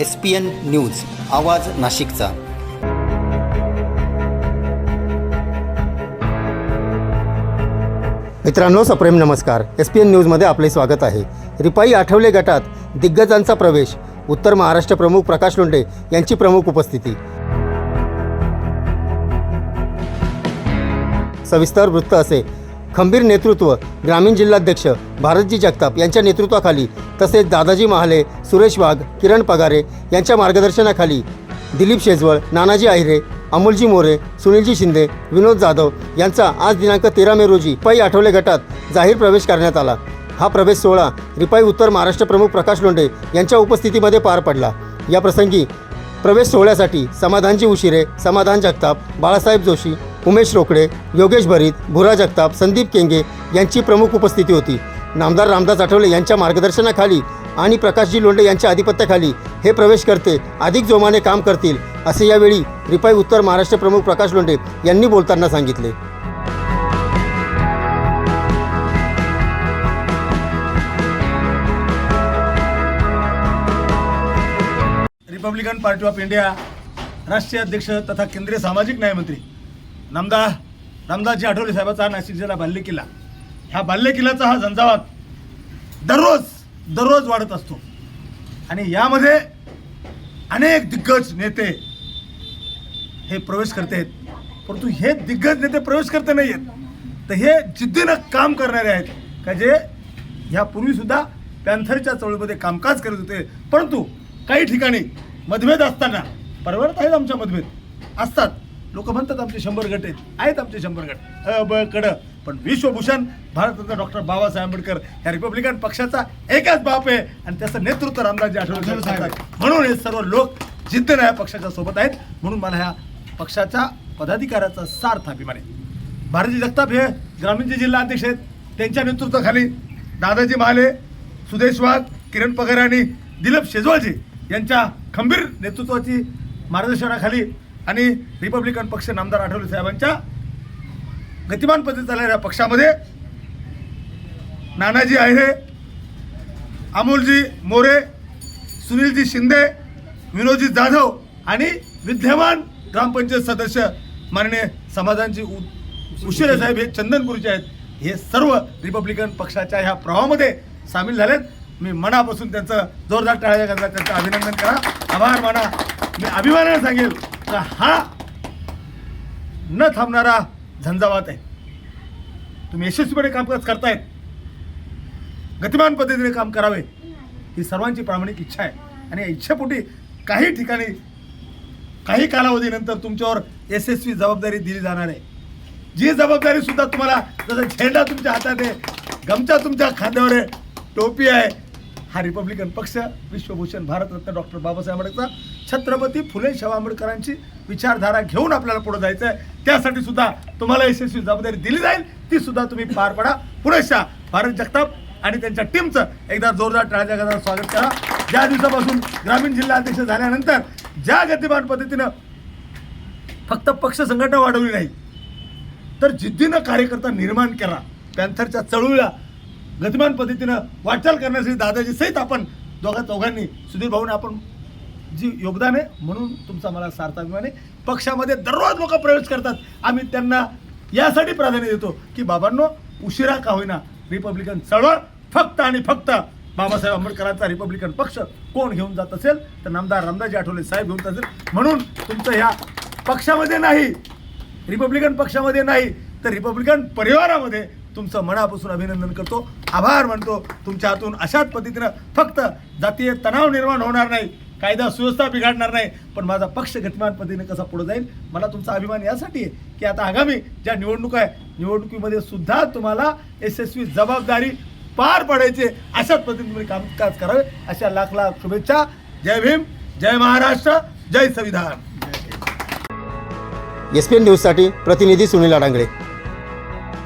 S P N news आवाज नाशिकचा. मित्रांनो सप्रेम नमस्कार. एस पी एन न्यूजमध्ये आपले स्वागत आहे. रिपाई आठवले गटात दिग्गजांचा प्रवेश उत्तर महाराष्ट्र प्रमुख प्रकाश लोंढे यांची प्रमुख उपस्थिती. सविस्तर वृत्त असे. खंबीर नेतृत्व ग्रामीण जिल्हाध्यक्ष भारतजी जगताप यांच्या नेतृत्वाखाली तसेच दादाजी महाले सुरेश वाघ किरण पगारे यांच्या मार्गदर्शनाखाली दिलीप शेजवळ नानाजी आहिरे अमोलजी मोरे सुनीलजी शिंदे विनोद जाधव यांचा आज दिनांक तेरा मे रोजी पै आठवले गटात जाहीर प्रवेश करण्यात आला. हा प्रवेश सोहळा रिपाई उत्तर महाराष्ट्र प्रमुख प्रकाश लोंढे यांच्या उपस्थितीमध्ये पार पडला. या प्रसंगी प्रवेश सोहळ्यासाठी समाधानजी उशिरे समाधान जगताप बाळासाहेब जोशी उमेश रोकडे योगेश भरीत भुरा जगताप संदीप केंगे यांची प्रमुख उपस्थिती होती. नामदार रामदास आठवले यांच्या मार्गदर्शनाखाली आणि प्रकाशजी लोंढे यांच्या आधिपत्याखाली हे प्रवेश करते अधिक जोमाने काम करतील असे यावेळी रिपाई उत्तर महाराष्ट्र प्रमुख प्रकाश लोंढे यांनी बोलताना सांगितले. रिपब्लिकन पार्टी ऑफ इंडिया राष्ट्रीय अध्यक्ष तथा केंद्रीय सामाजिक न्यायमंत्री नामदार रामदासजी आठवले साहेबाचा नाशिक जिल्हा बाल्य किल्ला ह्या बाल्य किल्ल्याचा हा झंझावात दररोज दररोज वाढत असतो. आणि यामध्ये अनेक दिग्गज नेते हे प्रवेश करते आहेत. परंतु हे दिग्गज नेते प्रवेश करते नाही आहेत. तर हे जिद्दीनं काम करणारे आहेत. का जे ह्यापूर्वीसुद्धा पॅन्थरच्या चळवळीमध्ये कामकाज करत होते. परंतु काही ठिकाणी मतभेद असताना परवडत आहेत आमच्या मतभेद असतात. लोक म्हणतात आमचे शंभर गट आहेत आहेत आमचे शंभर गट. अ ब कड पण विश्वभूषण भारतरत्न डॉक्टर बाबासाहेब आंबेडकर ह्या रिपब्लिकन पक्षाचा एकच बाप आहे आणि त्याचं नेतृत्व रामदासजी आठवले. म्हणून हे सर्व लोक जिद्दीनं या पक्षाच्या सोबत आहेत. म्हणून मला ह्या पक्षाच्या पदाधिकाऱ्याचा सार्थ अभिमान आहे. भारती जगताप हे ग्रामीणचे जिल्हा अध्यक्ष आहेत. त्यांच्या नेतृत्वाखाली दादाजी महाले सुदेश वाघ किरण पगारे आणि दिलीप शेजवळजी यांच्या खंबीर नेतृत्वाची मार्गदर्शनाखाली आणि रिपब्लिकन पक्ष नामदार आठवले साहेबांच्या गतिमान पद्धती चालणाऱ्या पक्षामध्ये नानाजी आहे अमोलजी मोरे सुनीलजी शिंदे विनोदजी जाधव आणि विद्यमान ग्रामपंचायत सदस्य माननीय समाजांची उ- उशिरे साहेब हे चंदनपूरचे आहेत. हे सर्व रिपब्लिकन पक्षाच्या ह्या प्रवाहामध्ये सामील झालेत. मी मनापासून त्यांचं जोरदार टाळ्या करता त्यांचं अभिनंदन करा. आभार माना. मी अभिमानाने सांगेल. का हा? न थांबणारा झंझावात आहे. तुम्ही यशस्वीपणे कामकाज करतायत. गतिमान पद्धतीने काम करावे ही सर्वांची प्रामाणिक इच्छा आहे. आणि या इच्छेपोटी काही ठिकाणी काही कालावधीनंतर तुमच्यावर यशस्वी जबाबदारी दिली जाणार आहे. जी जबाबदारी सुद्धा तुम्हाला जसं झेंडा तुमच्या हातात आहे गमचा तुमच्या खांद्यावर आहे टोपी आहे हा रिपब्लिकन पक्ष विश्वभूषण भारतरत्न डॉक्टर बाबासाहेब आंबेडकर छत्रपती फुले शाहू आंबेडकरांची विचारधारा घेऊन आपल्याला पुढे जायचं आहे त्यासाठी सुद्धा तुम्हाला यशस्वी जबाबदारी दिली जाईल. ती सुद्धा तुम्ही पार पडा. पुरेशा भारत जगताप आणि त्यांच्या टीमचं एकदा जोरदार टाळ्याच्या गजाला स्वागत करा. ज्या दिवसापासून ग्रामीण जिल्हा अध्यक्ष झाल्यानंतर ज्या गतिमान पद्धतीनं फक्त पक्ष संघटना वाढवली नाही तर जिद्दीनं कार्यकर्ता निर्माण केला पॅन्थरच्या चळवळीला गतिमान पद्धतीनं वाटचाल करण्यासाठी दादाजी सहित आपण दोघा चौघांनी सुधीर भाऊने आपण जी योगदान आहे म्हणून तुमचा मला सार्थ अभिमान आहे. पक्षामध्ये दररोज लोक प्रवेश करतात. आम्ही त्यांना यासाठी प्राधान्य देतो की बाबांनो उशिरा का होईना रिपब्लिकन चळवळ फक्त आणि फक्त बाबासाहेब आंबेडकरांचा रिपब्लिकन पक्ष कोण घेऊन जात असेल तर नामदार रामदाजी आठवले साहेब घेऊन जात असेल म्हणून तुमचं ह्या पक्षामध्ये नाही रिपब्लिकन पक्षामध्ये नाही तर रिपब्लिकन परिवारामध्ये तुमचं मनापासून अभिनंदन करतो. आभार मानतो. तुमच्या हातून अशाच पद्धतीनं फक्त जातीय तणाव निर्माण होणार नाही कायदा सुव्यवस्था बिघडणार नाही पण माझा पक्ष गतिमान पद्धतीने कसा पुढे जाईल मला तुमचा अभिमान यासाठी आहे की आता आगामी ज्या निवडणुका आहे निवडणुकीमध्ये सुद्धा तुम्हाला यशस्वी जबाबदारी पार पाडायचे अशाच पद्धतीने तुम्ही कामकाज करावे. अशा लाख लाख शुभेच्छा. जय भीम जय महाराष्ट्र जय संविधान. एस पी एन न्यूजसाठी प्रतिनिधी सुनील अडांगळे